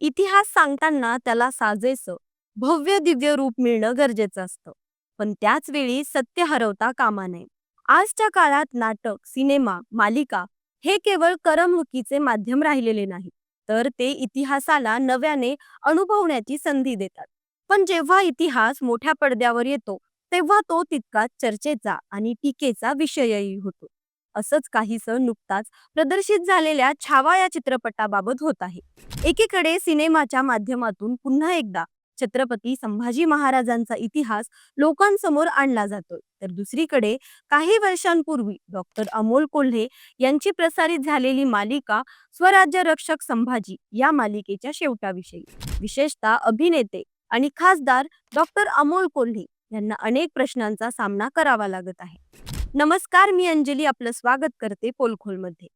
इतिहास सांगताना त्याला साजेसं भव्य दिव्य रूप मिळणं गरजेचं असतं. पण त्याच वेळी सत्य हरवता कामा नये. आजच्या काळात नाटक सिनेमा मालिका हे केवळ करमणुकीचे माध्यम राहिलेले नाही तर ते इतिहासाला नव्याने अनुभवण्याची संधी देतात. पण जेव्हा इतिहास मोठ्या पडद्यावर येतो तेव्हा तो तितकाच चर्चेचा आणि टीकेचा विषयही होतो. असंच काहीसं नुकताच प्रदर्शित झालेल्या छावा या चित्रपटाबाबत होत आहे. एकीकडे सिनेमाच्या माध्यमातून पुन्हा एकदा छत्रपती संभाजी महाराजांचा इतिहास लोकांसमोर आणला जातोय. तर दुसरीकडे काही वर्षांपूर्वी डॉक्टर अमोल कोल्हे यांची प्रसारित झालेली मालिका स्वराज्य रक्षक संभाजी या मालिकेच्या शेवटाविषयी. विशेषतः अभिनेते आणि खासदार डॉक्टर अमोल कोल्हे यांना अनेक प्रश्नांचा सामना करावा लागत आहे. नमस्कार मी अंजली आपलं स्वागत करते पोलखोलमध्ये.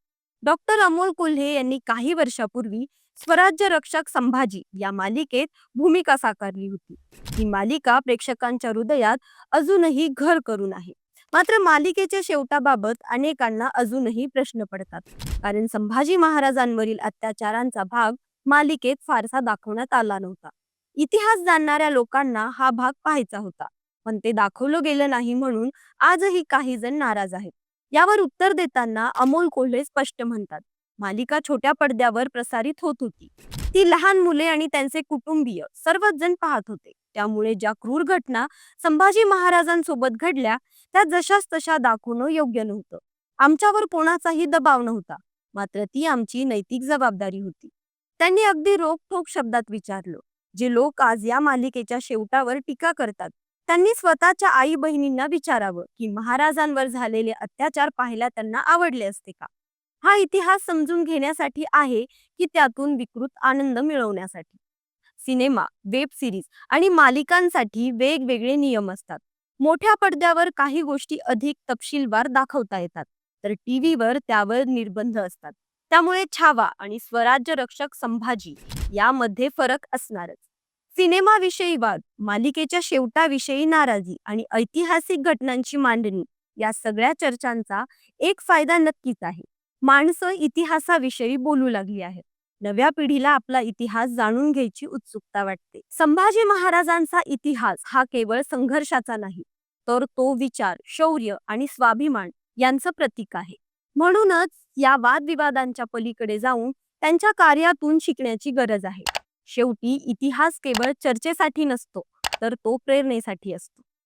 डॉक्टर अमोल कोल्हे यांनी काही वर्षापूर्वी स्वराज्य रक्षक संभाजी या मालिकेत भूमिका साकारली होती. ही मालिका प्रेक्षकांच्या हृदयात अजूनही घर करून आहे. मात्र मालिकेच्या शेवटाबाबत अनेकांना अजूनही प्रश्न पडतात. कारण संभाजी महाराजांवरील अत्याचारांचा भाग मालिकेत फारसा दाखवण्यात आला नव्हता. इतिहास जाणणाऱ्या लोकांना हा भाग पाहायचा होता. पण ते दाखवलं गेलं नाही म्हणून आजही काही जण नाराज आहेत. यावर उत्तर देताना अमोल कोल्हे स्पष्ट म्हणतात मालिका छोट्या पडद्यावर प्रसारित होत होती. ती लहान मुले आणि त्यांचे कुटुंबीय सर्वच जण पाहत होते. त्यामुळे ज्या क्रूर घटना संभाजी महाराजांसोबत घडल्या त्या जशाच तशा दाखवणं योग्य नव्हतं. आमच्यावर कोणाचाही दबाव नव्हता. मात्र ती आमची नैतिक जबाबदारी होती. त्यांनी अगदी रोखोक शब्दात विचारलं जे लोक आज या मालिकेच्या शेवटावर टीका करतात त्यांनी स्वतःच्या आई बहिणींना विचारावं की महाराजांवर झालेले अत्याचार पाहायला त्यांना आवडले असते का? हा इतिहास समजून घेण्यासाठी आहे की त्यातून विकृत आनंद मिळवण्यासाठी. सिनेमा वेब सिरीज आणि मालिकांसाठी वेगवेगळे नियम असतात. मोठ्या पडद्यावर काही गोष्टी अधिक तपशीलवार दाखवता येतात तर टीव्हीवर त्यावर निर्बंध असतात. त्यामुळे छावा आणि स्वराज्य रक्षक संभाजी यामध्ये फरक असणारच. सिनेमाविषयी वाद मालिकेच्या शेवटाविषयी नाराजी आणि ऐतिहासिक घटनांची मांडणी या सगळ्या चर्चांचा एक फायदा नक्कीच आहे. माणसं इतिहासाविषयी बोलू लागली आहेत. नव्या पिढीला आपला इतिहास जाणून घ्यायची उत्सुकता वाटते. संभाजी महाराजांचा इतिहास हा केवळ संघर्षाचा नाही तर तो विचार शौर्य आणि स्वाभिमान यांचं प्रतीक आहे. म्हणूनच या वादविवादांच्या पलीकडे जाऊन त्यांच्या कार्यातून शिकण्याची गरज आहे. शेवटी इतिहास केवळ चर्चेसाठी नसतो तर तो प्रेरणेसाठी असतो.